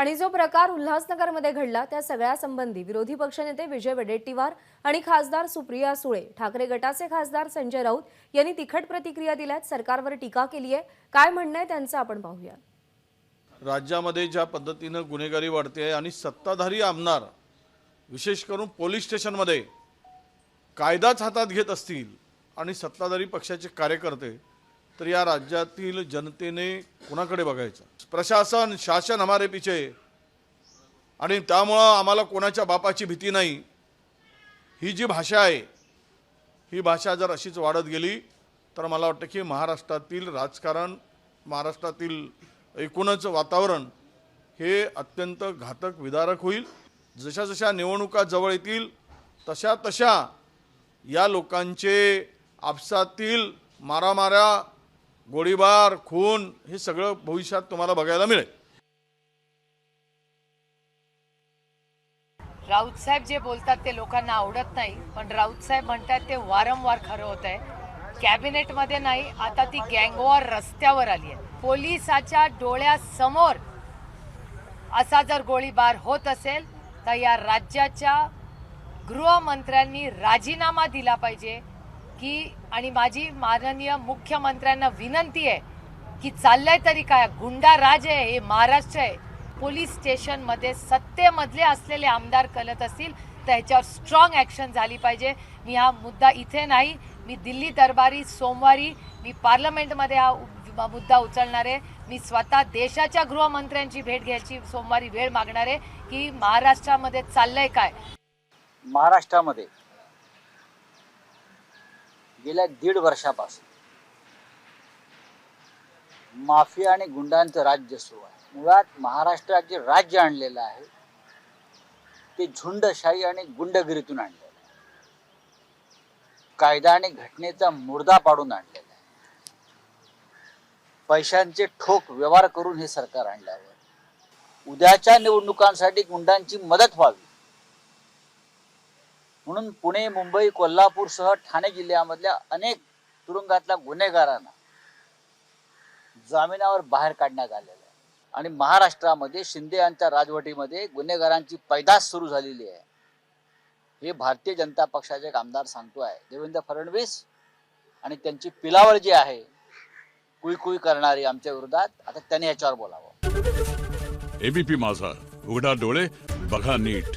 आणि जो प्रकार उल्हासनगरमध्ये घडला त्या सगळ्यासंबंधी विरोधी पक्षनेते विजय वडेट्टीवार आणि खासदार सुप्रिया सुळे ठाकरे गटाचे खासदार संजय राऊत यांनी तिखट प्रतिक्रिया दिल्यात सरकारवर टीका केली आहे काय म्हणणं आहे त्यांचं आपण पाहूया. राज्यामध्ये ज्या पद्धतीनं गुन्हेगारी वाढते आहे आणि सत्ताधारी आमदार विशेष करून पोलीस स्टेशनमध्ये कायदाच हातात घेत असतील आणि सत्ताधारी पक्षाचे कार्यकर्ते तर या राज्यातील जनतेने कुणाकडे बघायचं? प्रशासन शासन हमारे पिछे. आणि त्यामुळं आम्हाला कोणाच्या बापाची भीती नाही. ही जी भाषा आहे ही भाषा जर अशीच वाढत गेली तर मला वाटतं की महाराष्ट्रातील राजकारण महाराष्ट्रातील एकूणच वातावरण हे अत्यंत घातक विदारक होईल. जशा जशा निवडणुका जवळ येतील तशा तशा या लोकांचे आपसातील मारामाऱ्या गोळीबार खून हे सगळं भविष्यात तुम्हाला बघायला मिळेल. राऊत साहेब जे बोलतात ते लोकांना आवडत नाही पण राऊत साहेब म्हणतात ते वारंवार खरं होत आहे. कॅबिनेटमध्ये नाही आता ती गँगवॉर रस्त्यावर आली आहे. पोलिसाच्या डोळ्यासमोर असा जर गोळीबार होत असेल तर या राज्याच्या गृहमंत्र्यांनी राजीनामा दिला पाहिजे. की आणि माझी माननीय मुख्यमंत्र्यांना विनंती आहे की चाललंय तरी काय? गुंडा राज आहे हे महाराष्ट्र आहे. पोलीस स्टेशनमध्ये सत्तेमधले असलेले आमदार कलत असतील तर ह्याच्यावर स्ट्रॉंग ॲक्शन झाली पाहिजे. मी हा मुद्दा इथे नाही. मी दिल्ली दरबारी सोमवारी मी पार्लमेंटमध्ये हा मुद्दा उचलणार आहे. मी स्वतः देशाच्या गृहमंत्र्यांची भेट घ्यायची सोमवारी वेळ मागणार आहे की महाराष्ट्रामध्ये चाललंय काय? महाराष्ट्रामध्ये गेल्या दीड वर्षापासून माफिया आणि गुंडांचं राज्य सुरू आहे. मुळात महाराष्ट्रात जे राज्य आणलेलं आहे. ते झुंडशाही आणि गुंडगिरीतून आणलेलं आहे. कायदा आणि घटनेचा मुर्दा पाडून आणलेला आहे. पैशांचे ठोक व्यवहार करून हे सरकार आणल्यावर उद्याच्या निवडणुकांसाठी गुंडांची मदत व्हावी. म्हणून पुणे मुंबई कोल्हापूरसह ठाणे जिल्ह्यामधल्या अनेक तुरुंगातल्या गुन्हेगारांना जामिनावर बाहेर काढण्यात आलेलं आहे. आणि महाराष्ट्रामध्ये शिंदे यांच्या राजवटीमध्ये गुन्हेगारांची पैदास सुरू झालेली आहे. हे भारतीय जनता पक्षाचे आमदार सांगतो आहे देवेंद्र फडणवीस आणि त्यांची पिलावळ जी आहे कुई कुई करणारी आमच्या विरोधात आता त्यांनी याच्यावर बोलावं. एबीपी माझा उघडा डोळे बघा नीट.